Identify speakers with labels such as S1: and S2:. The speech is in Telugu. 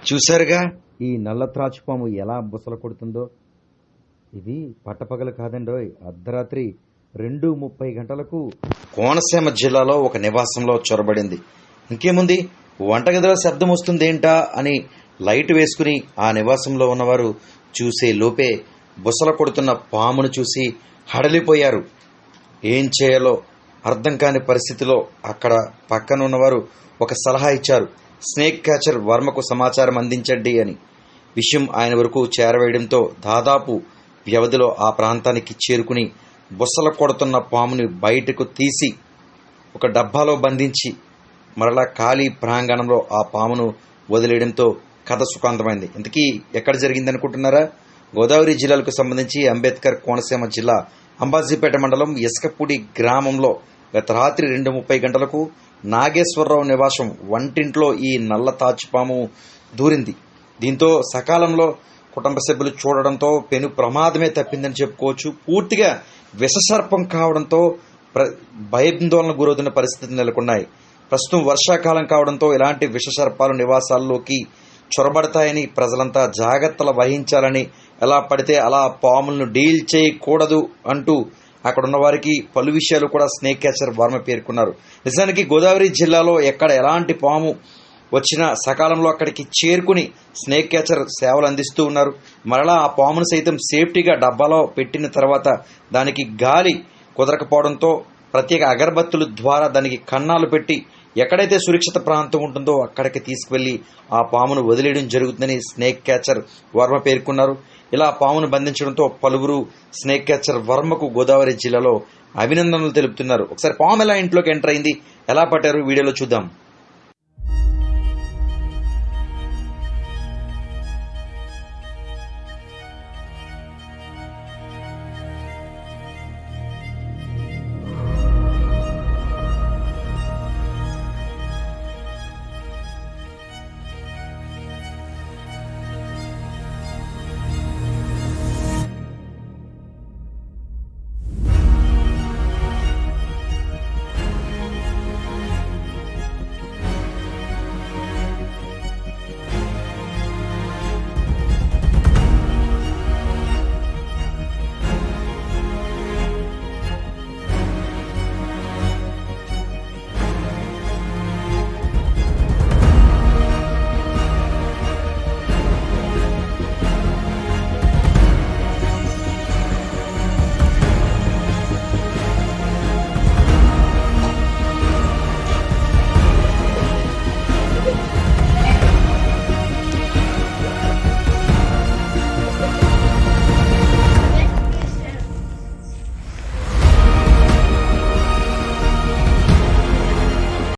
S1: చూశారుగా? ఈ నల్ల త్రాచుపాము ఎలా బుసలు కొడుతుందో? ఇది పట్టపగలు కాదండోయ్. అర్ధరాత్రి రెండు ముప్పై గంటలకు కోనసీమ జిల్లాలో ఒక నివాసంలో చొరబడింది. ఇంకేముంది? వంటగదిలో శబ్దం వస్తుందేంటా అని లైట్ వేసుకుని ఆ నివాసంలో ఉన్నవారు చూసే లోపే బుసల కొడుతున్న పామును చూసి హడలిపోయారు. ఏం చేయాలో అర్థం కాని పరిస్థితిలో అక్కడ పక్కన ఉన్నవారు ఒక సలహా ఇచ్చారు. స్నేక్ క్యాచర్ వర్మకు సమాచారం అందించండి అని. విషయం ఆయన వరకు చేరవేయడంతో దాదాపు వ్యవధిలో ఆ ప్రాంతానికి చేరుకుని బుసల కొడుతున్న పాముని బయటకు తీసి ఒక డబ్బాలో బంధించి మరలా ఖాళీ ప్రాంగణంలో ఆ పామును వదిలేయడంతో కథ సుఖాంతమైంది. ఇంతకీ ఎక్కడ జరిగింది అనుకుంటున్నారా గోదావరి జిల్లాలకు సంబంధించి అంబేద్కర్ కోనసీమ జిల్లా అంబాజీపేట మండలం ఇసుకపూడి గ్రామంలో గత రాత్రి రెండు ముప్పై గంటలకు నాగేశ్వరరావు నివాసం వంటింట్లో ఈ నల్ల తాచిపాము దూరింది. దీంతో సకాలంలో కుటుంబ సభ్యులు చూడడంతో పెను ప్రమాదమే తప్పిందని చెప్పుకోవచ్చు. పూర్తిగా విషసర్పం కావడంతో ప్ర భయాందోళన గురవుతున్న పరిస్థితులు నెలకొన్నాయి. ప్రస్తుతం వర్షాకాలం కావడంతో ఇలాంటి విషసర్పాలు నివాసాల్లోకి చొరబడతాయని ప్రజలంతా జాగ్రత్తలు వహించాలని ఎలా పడితే అలా పాములను డీల్ చేయకూడదు అంటూ అక్కడ ఉన్న వారికి పలు విషయాలు కూడా స్నేక్ క్యాచర్ వర్మ పేర్కొన్నారు. నిజానికి గోదావరి జిల్లాలో ఎక్కడ ఎలాంటి పాము వచ్చినా సకాలంలో అక్కడికి చేరుకుని స్నేక్ క్యాచర్ సేవలు అందిస్తూ ఉన్నారు. మరలా ఆ పామును సైతం సేఫ్టీగా డబ్బాలో పెట్టిన తర్వాత దానికి గాలి కుదరకపోవడంతో ప్రత్యేక అగరబత్తుల ద్వారా దానికి కన్నాలు పెట్టి ఎక్కడైతే సురక్షిత ప్రాంతం ఉంటుందో అక్కడికి తీసుకువెళ్ళి ఆ పామును వదిలేయడం జరుగుతుందని స్నేక్ క్యాచర్ వర్మ పేర్కొన్నారు. ఇలా పామును బంధించడంతో పలువురు స్నేక్ క్యాచర్ వర్మకు గోదావరి జిల్లాలో అభినందనలు తెలుపుతున్నారు. ఒకసారి పాము ఎలా ఇంట్లోకి ఎంటర్ అయింది? ఎలా పట్టారు? వీడియోలో చూద్దాం.